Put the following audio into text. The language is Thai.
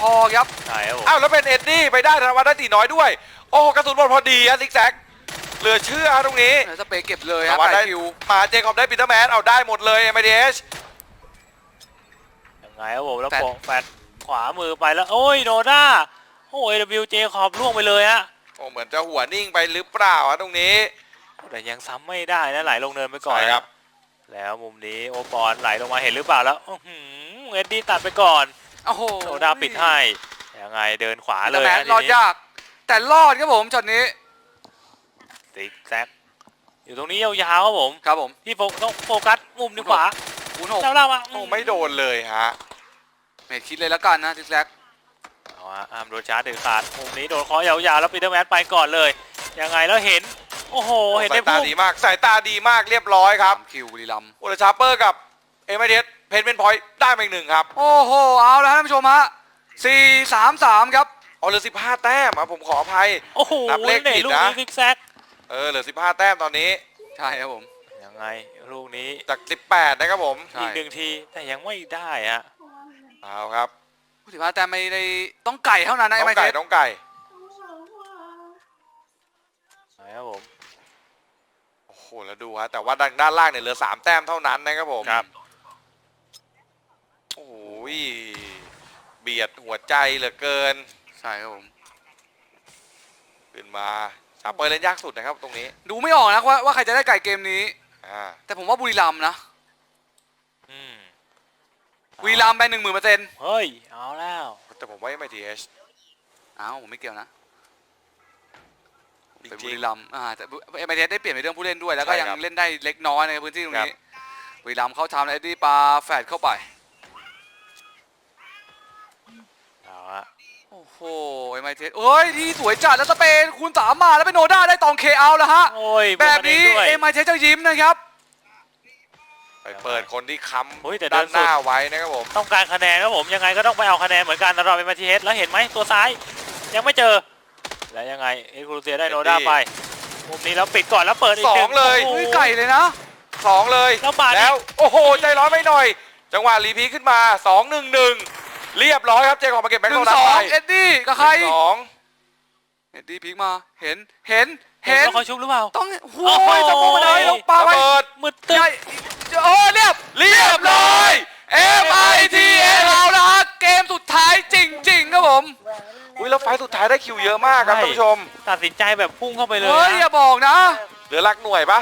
พอครับ ใช่ครับผมอ้าวแล้วเป็นเอ็ดดี้ไปได้ธนวัฒน์ได้ตีน้อยด้วย โอ้กระสุนหมดพอดีฮะซิกแซกเหลือเชื่อฮะตรงนี้สเปรย์เก็บเลยธฮะนวัฒน์ไก่ได้คิวมาเจคอบได้ปีเตอร์แมนเอาได้หมดเลยเอ็มดีเอชยังไงครับผมแล้วแฟดโปะแฟดขวามือไปแล้ว โอ้ยโนด้าโอ้ย WJ ขอบล่วงไปเลยฮะโอ้เหมือนจะหัวนิ่งไปหรือเปล่าฮะตรงนี้ แต่ยังซ้ำไม่ได้นะไหลลงเนินไปก่อนใช่ครับ แล้วมุมนี้โอปอนไหลลงมาเห็นหรือเปล่าแล้วอื้อหือเอ็ดดี้ตัดไปก่อน โอ้โหโนด้าปิดให้ ยังไงเดินขวาเลแต่ยแมฮะนรอดทีนี้ยาก แต่รอดครับผมช็อตนี้ซิกแซกอยู่ตรงนี้ยาวๆครับผม ครับผมพี่โฟต้องโฟกัสมุมนี้ขวาคูณหกแล้วล่างมาโอ้ไม่โดนเลยฮะ เมทคิดเลยแล้วกันนะทิกแซกเอาฮะอ้ามโดนชาร์จเด็ดขาดมุมนี้โดนเคอยาวๆแล้วปีเตอร์แมนไปก่อนเลย ยังไงแล้วเห็น โอ้โห เห็นสาในยตาพุ่มดีมาก สายตาดีมากเรียบร้อยครับ สามคิวบุรีรัมย์โอลชาร์เปอร์กับ เอ็มดีเอสเพนเป็นพอยต์ได้มาอีกหนึ่งครับ โอ้โห เอาแล้วท่านผู้ชมฮะสี่สามสามครับเอาเหลือสิบห้าแต้มอะผมขออภัย โอ้โหนับเลขนี่ผิดลูกนะนี้ซิกแซกเออเหลือสิบห้าแต้มตอนนี้ ใช่ครับผม ยังไงลูกนี้จากสิบแปดนะครับผมใช่อีกหนึ่งทีแต่ยังไม่ได้ฮะเอาครับผู้สิบห้าแต่ไม่ได้ต้องไก่เท่านั้นนะน้ไอ้องไมเทไก่สน้องไก่นะครับผมโอ้โหแล้วดูฮะแต่ว่าด้านด้านล่างเนี่ยเหลือสามแต้มเท่านั้นนะครับผมครับ โอ้ยเบียด หัวใจเหลือเกินใช่ครับผมขึ้นมาชาร์เปอร์เล่นยากสุดนะครับตรงนี้ดูไม่ออกนะว่าว่าใครจะได้ไก่เกมนี้ อ่าแต่ผมว่าบุรีรัมย์นะอืมบุรีรัมย์ไปหนึ่งหมื่นเปอร์เซ็นต์เฮ้ย เอาแล้วแต่ผมว่าไม่ทีเอชอ้าวผมไม่เกี่ยวนะจเป็นบุริงรีรัมย์อ่าแต่ไอ้ไมเทสได้เปลี่ยนในเรื่องผู้เล่นด้วยแล้วก็ใช่ยังครับเล่นได้เล็กน้อยในพื้นที่ตรงนี้บุรีรัมย์เข้าทำแล้วเอ็ดดี้ปาแฟดเข้าไป เอา ฮะโอ้โหไอ้ไมเทสเอ้ยที่สวยจัดแล้วสเปนคูณสามมาแล้วเป็นโนด้าได้ตองเคเอาแล้วฮะโอ้ยแบบนี้พวกมัเอ็เอมงไมเทสจะยิ้มนะครับๆไปเปิดคนที่ค้เฮ้ยแต่ำด้านเดินสุดหน้าไว้นะครับผม ต้องการคะแนนครับผมยังไงก็ต้องไปเอาคะแนนเหมือนกันสำหรับเอ็มทีเอสแล้วเห็นไหมตัวซ้าย ยังไม่เจอ แล้วยังไงเอ็กซ์ครูเซียได้โนด้าไปมุมนี้แล้วปิดก่อนแล้วเปิดอีกหนึ่งโอ้โห เฮ้ยไก่เลยนะ สองเลยแล้วบาดอีกแล้วโอ้โห ใจร้อนไปหน่อย จังหวะรีพีทขึ้นมาสองหนึ่งหนึ่ง เรียบร้อยครับเจคอบมาเก็บแบ็คหโลนึ่งนัสสองไปเอ็ดดี้กับใครสองเอ็ดดี้พลิกมาเห็นเห็นเห็เห็นนว่าเขาชุบหรือเปล่า ต้องโอ้ยสมองมาเลยลงปาระไว้เบิดมืดตึ๊ใช่บโอ้เรียบเรียบร้อย M I T S เอาละฮะเกมสุดท้ายจริง ๆ ครับผม อุ้ยแล้วไฟล์สุดท้ายได้คิวเยอะมากครับท่านผู้ชม ตัดสินใจแบบพุ่งเข้าไปเลยเฮ้ยนะอย่าบอกนะ เหลือหลักหน่วยปะ